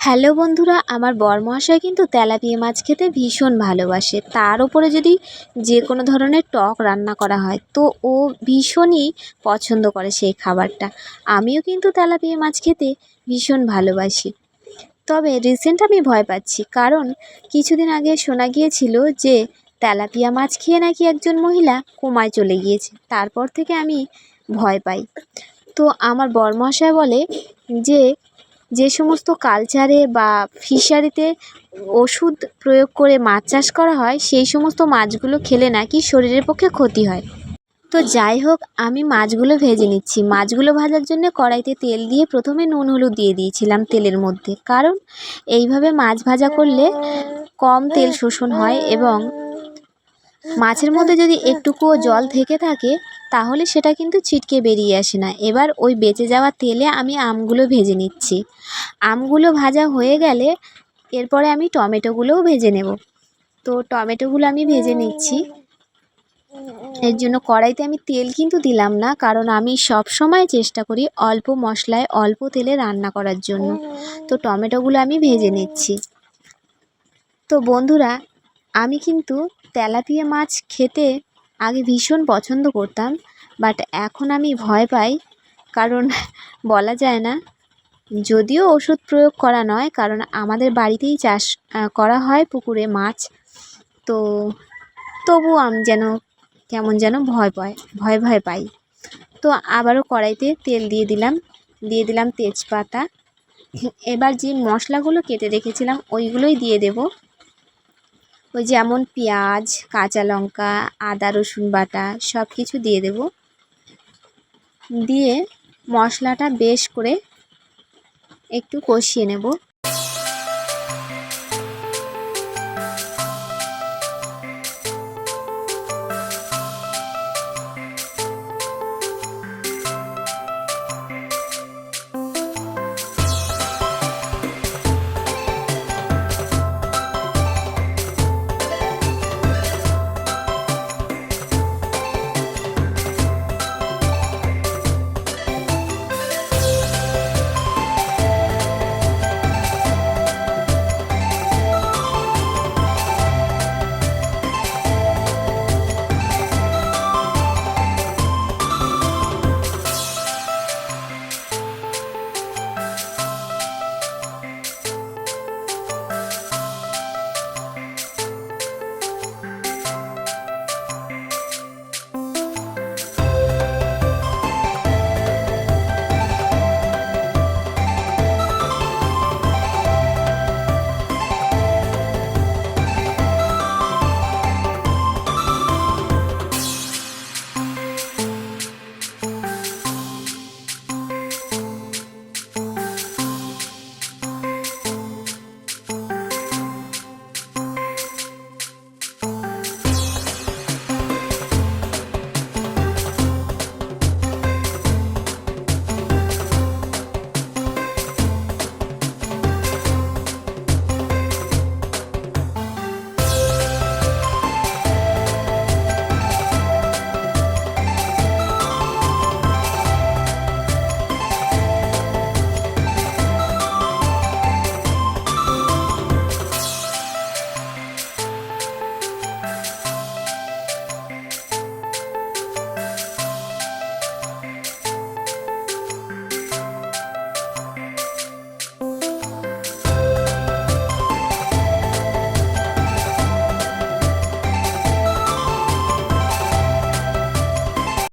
Hello বন্ধুরা, আমার বরমহাশয় কিন্তু তেলাপিয়া মাছ খেতে ভীষণ ভালোবাসে। তার উপরে যদি যে কোনো ধরনের টক রান্না করা হয়, তো ও ভীষণই পছন্দ করে সেই খাবারটা। আমিও কিন্তু তেলাপিয়া মাছ খেতে ভীষণ ভালোবাসি। তবে রিসেন্ট আমি ভয় পাচ্ছি, কারণ কিছুদিন আগে শোনা গিয়েছিল যে তেলাপিয়া মাছ খেয়ে নাকি একজন মহিলা কোমায় চলে গিয়েছে। তারপর থেকে আমি ভয় পাই। তো আমার বরমহাশয় বলে যে যে সমস্ত কালচারে বা ফিশারিতে ওষুধ প্রয়োগ করে মাছ চাষ করা হয়, সেই সমস্ত মাছগুলো খেলে নাকি শরীরের পক্ষে ক্ষতি হয়। তো যাই হোক, আমি মাছগুলো ভেজে নিচ্ছি। মাছগুলো ভাজার জন্য কড়াইতে তেল দিয়ে প্রথমে নুন, হলুদ দিয়ে দিয়েছিলাম তেলের মধ্যে। কারণ এইভাবে মাছ ভাজা করলে কম তেল শোষণ হয় এবং মাছের মধ্যে যদি একটুকুও জল থেকে থাকে তাহলে সেটা কিন্তু ছিটকে বেরিয়ে আসে না। এবার ওই বেঁচে যাওয়া তেলে আমি আমগুলো ভেজে নিচ্ছি। আমগুলো ভাজা হয়ে গেলে এরপরে আমি টমেটোগুলোও ভেজে নেব। তো টমেটোগুলো আমি ভেজে নিচ্ছি। এর জন্য কড়াইতে আমি তেল কিন্তু দিলাম না, কারণ আমি সব সময় চেষ্টা করি অল্প মশলায় অল্প তেলে রান্না করার জন্য। তো টমেটোগুলো আমি ভেজে নিচ্ছি। তো বন্ধুরা, আমি কিন্তু তেলাপিয়া মাছ খেতে আগে ভীষণ পছন্দ করতাম বাট এখন আমি ভয় পাই, কারণ বলা যায় না। যদিও ওষুধ প্রয়োগ করা নয়, কারণ আমাদের বাড়িতেই চাষ করা হয় পুকুরে মাছ, তো তবু আমি যেন কেমন যেন ভয় পাই, ভয় ভয় পাই। তো আবারও কড়াইতে তেল দিয়ে দিলাম দিয়ে দিলাম তেজপাতা। এবার যে মশলাগুলো কেটে রেখেছিলাম, ওইগুলোই দিয়ে দেব। ওই যেমন পেঁয়াজ, কাঁচা লঙ্কা, আদা, রসুন বাটা সব কিছু দিয়ে দেব। দিয়ে মশলাটা বেশ করে একটু কষিয়ে নেব।